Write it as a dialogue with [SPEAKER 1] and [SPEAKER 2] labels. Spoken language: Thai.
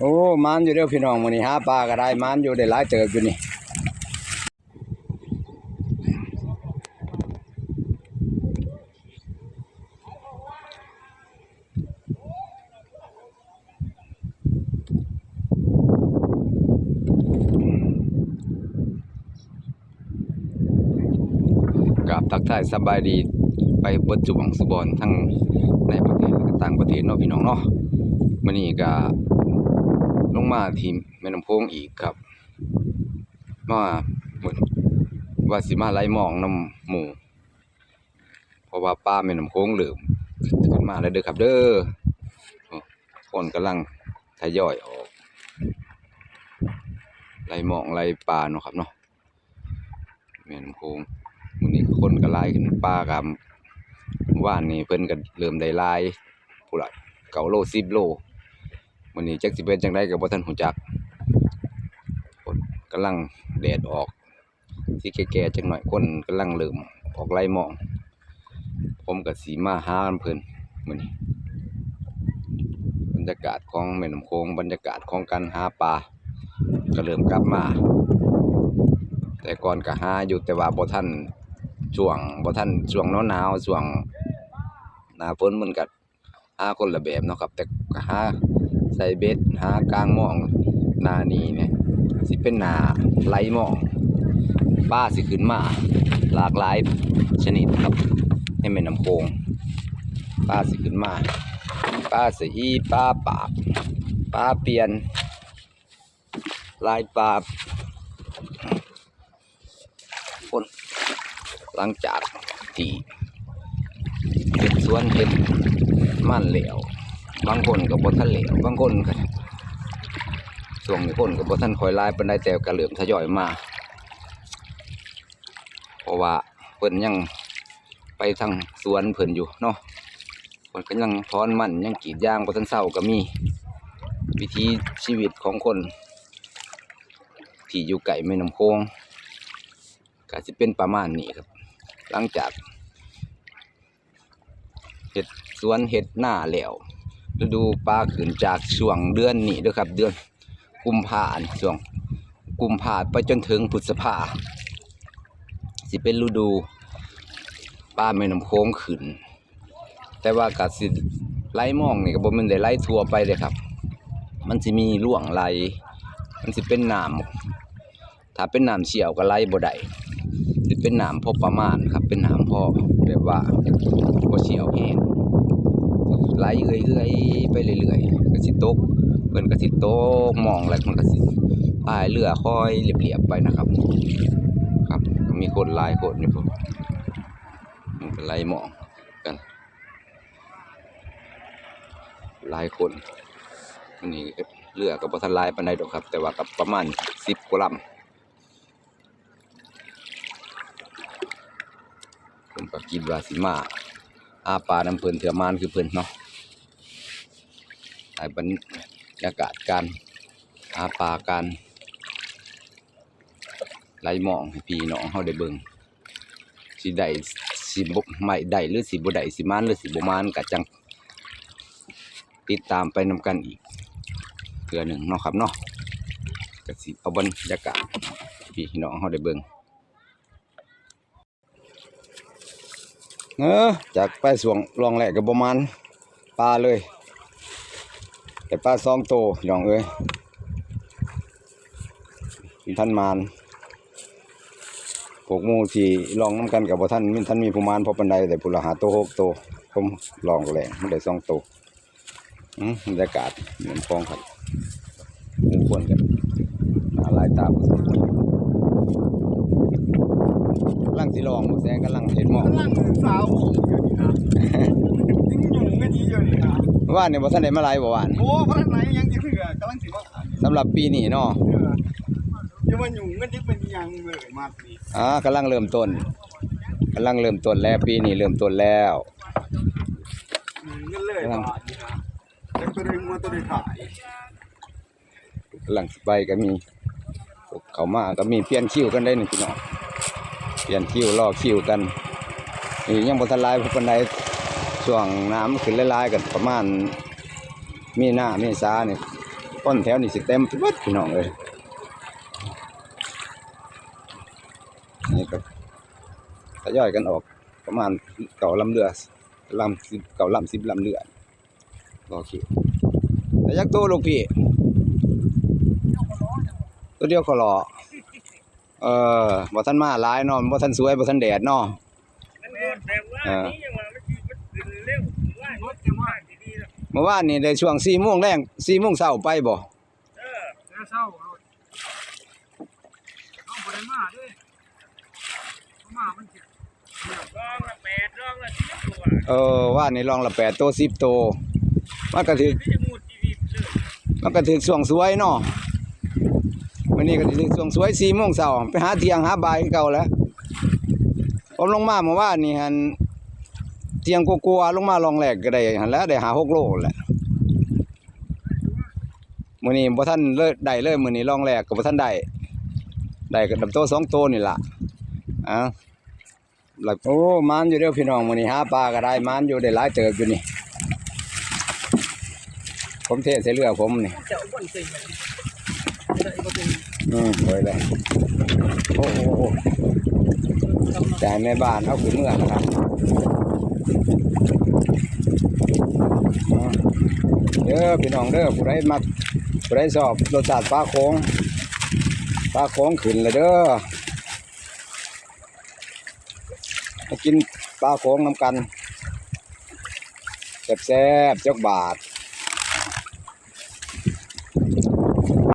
[SPEAKER 1] โอ้มานอยู่เด้อพี่น้องมื้อนี้หาปลาก็ได้มานอยู่ได้หลายเติบอยู่นี่กับทักทายสบายดีไปเบิดจุบังสุบอนทั้งในประเทศและต่างประเทศเนาะพี่น้องเนาะมื้อนี้ก็ ลงมาที่แม่น้ำโขงอีกครับ มามื้อว่าสิมาไล่มองน้ำหมูเพราะว่าป้าแม่น้ำโขงเริ่มขึ้นมาแล้วเด้อครับ เด้อคนกำลังทยอยออกไล่มองไล่ปลาเนาะครับเนาะแม่น้ำโขงมื้อนี้คนก็หลายขึ้นปลากับว่านนี่เพิ่นก็เริ่มได้หลายผู้ละเก้าโล10โล มื้อนี้จักสิเป็นจังได้ก็บ่ทันฮู้จักคนกำลังแดดออกสิแก่ๆจังหน่อยคนกำลังเริ่มออกไล่หมอง ผมก็สิมาหาเพิ่นมื้อนี้บรรยากาศของแม่น้ำโขงบรรยากาศของการหาปลาก็เริ่มกลับมา แต่ก่อนก็หาอยู่แต่ว่าบ่ทันช่วงบ่ทันช่วงหนาวๆช่วงหน้าฝนมันก็หาคนละแบบเนาะครับ แต่ก็หา ใส่เบ็ดหากลางหม่องหน้านีเนี่ยสิเป็นหนาไหลหม่องปลาสิขึ้นมา หลากหลายชนิดครับ ให้แม่น้ำโขงปลาสิขึ้นมาปลาสะอีปลาปากปลาเปลี่ยน ลายปลาคนหลังจากที่เห็ดสวนเห็ดมันเหลว บางคนก็บ่ทันเหลวบางคนก็ช่วงนี้คนก็บ่ทันคอยหลายปานใดแต่ก็เริ่มทยอยมาเพราะว่าเพิ่นยังไปทางสวนเพิ่นอยู่เนาะเพิ่นก็ยังถอนมันยังกรีดยางบ่ทันเศร้าก็มี วิถีชีวิตของคน ที่อยู่ไกลแม่น้ำโขงก็สิเป็นประมาณนี้ครับ หลังจากเห็ดสวนเห็ดหน้าแล้ว ฤดูปลาขึ้นจากช่วงเดือนนี้ด้อครับ เดือนกุมภาพันธ์ช่วงกุมภาพันธ์ไปจนถึงพฤษภาสิเป็นฤดูปลาแม่น้ำโค้งขึ้น แต่ว่าก็สิไลหมองนี่ก็บ่ม่นได้ไหลทั่วไปเลยครับ มันสิมีร่วงไหลมันสิเป็นน้ำถ้าเป็นน้ำเชี่ยวก็ไหลบ่ได้สิเป็นหนามพอประมาณครับ เป็นหนามพอแบบว่าบ่เฉียวแหง ไหลเอื่อยๆไปเรื่อยๆก็สิตกเพิ่นก็สิตกมองแล้วมันก็สิพายเรือค่อยเรียบๆไปนะครับ ครับมีคนหลายคนอยู่พุ่นมันก็ไหลมองกันหลายคนนนี้เรือก็บ่ทันลายปานใดดอกครับ แต่ว่าก็ประมาณ10กว่าลำผมก็คิดว่าสิมาอาปลาน้ำเพิ่นเถื่อมานคือเพิ่นเนาะ ไอ้บรรยากาศการอาปลาการไหลหมองให้พี่น้องเฮาได้เบิ่งสิได้สิบ่ไม่ได้หรือสิบ่ได้สิมานหรือสิบ่มานก็จัง ติดตามไปนำกันอีกเทื่อหนึ่งเนาะครับเนาะก็สิเอาบรรยากาศพี่น้องเฮาได้เบิ่งเออจากไปสวงลองแหลกกับประมาณปลาเลย แต่ปลาสองโตพี่น้องเอ้ยท่านมานพวกหมูที่ลองน้ำกันกับบ่ท่านมีท่านมีประมาณพอปันไดแต่ผู้ละหาโตหกโตผมลองแหลกมันได้สองโตอืมบรรยากาศเหมือนฟองครับหมุคนกันหาหลายตาพอสมควรกำลังสิลองหมูแซงกำลังเห็นหมอก
[SPEAKER 2] กำลังสาวผมอยู่นี่นะติ้งหยุ่งกันนี้อยู่นี่นะ
[SPEAKER 1] ว่านเนี่ยบ่ทันได้มาหลายบ่ว่าน
[SPEAKER 2] โอ้พระไหนยังจะเถื่อกำลังสิว่าขาย
[SPEAKER 1] สำหรับปีนี้เนาะ
[SPEAKER 2] เถื่ออย่ามาหยุ่งกันที่เป็นยังเลยมาสิ
[SPEAKER 1] อ่ากำลังเริ่มต้นกำลังเริ่มต้นแล้วปีนี้เริ่มต้นแล้ว
[SPEAKER 2] เงินเลยบาทนี่นะแต่ตัวเองมาตัวเองขาย
[SPEAKER 1] กำลังสิไปก็มีพวกเขามาก็มีเปลี่ยนคิวกันได้นี่พี่น้องเปลี่ยนคิวรอคิวกันนี่ยังบ่ทันหลายเพราะปานใด ช่วงน้ำขึ้นหลายๆกันประมาณ มีหน้าเมษานี่คนแถวนี่สิเต็มทุกวัดพี่น้องเลยนี่ก็ทยอยกันออกประมาณเก่าลำเรือลำสิบเก่าลำสิบลำเรือรอคิวแต่ยักษ์โตลูกพี่ ตัวเดียวก็รอเออบ่ทันมาหลายเนาะบ่ทันสวยบ่ทันแดดเนาะ
[SPEAKER 3] มัน มื่
[SPEAKER 1] อวานนี่ได้ช่วง4โมงแรง4โมงเช้าไปบ่
[SPEAKER 3] เออ
[SPEAKER 2] แล้วเศร้าเอาเอาบ่ได้มาด้อเอามามันสิ
[SPEAKER 3] รองละแปดรองละสิบตัว
[SPEAKER 1] เออว่านี่รองละ8โตว10โตวมันก็ถึก
[SPEAKER 3] ที่จะมุดชีวิตเลย
[SPEAKER 1] มันก็ถึกช่วงสวยเนาะวันนี้ก็ถึกช่วงสวย4โมงเช้าไปหาเทียงหาบายเก่าแล้วผมลงมาเมื่อวานนี่หั่น เที่ยงกลัวๆลงมาลองแรกก็ได้หันแล้วได้หา6โลแหละมือนี้บ่ทันเลิได้เลยมือนี้ลองแรกก็บ่ทันได้ได้ก็ดํโตสองโตนี่ล่ะอะแล้วโอ้มานอยู่เด้อพี่น้องมือนี้หาปลาก็ได้มานอยู่ได้หลายเติบอยู่นี่ ผมเทใส่เรือผมนี่อืมสวยเลยโอ้โหโอ้จ่แม่บ้านเอาขึ้นเมื่อนะครับ เด้อพี่น้องเด้อผู้ใดมาผู้ใดสอบรสชาติปลาโค้งปลาโค้งขึ้นเลยเด้อมากินปลาโค้งน้ำกันแซ่บๆจักบาท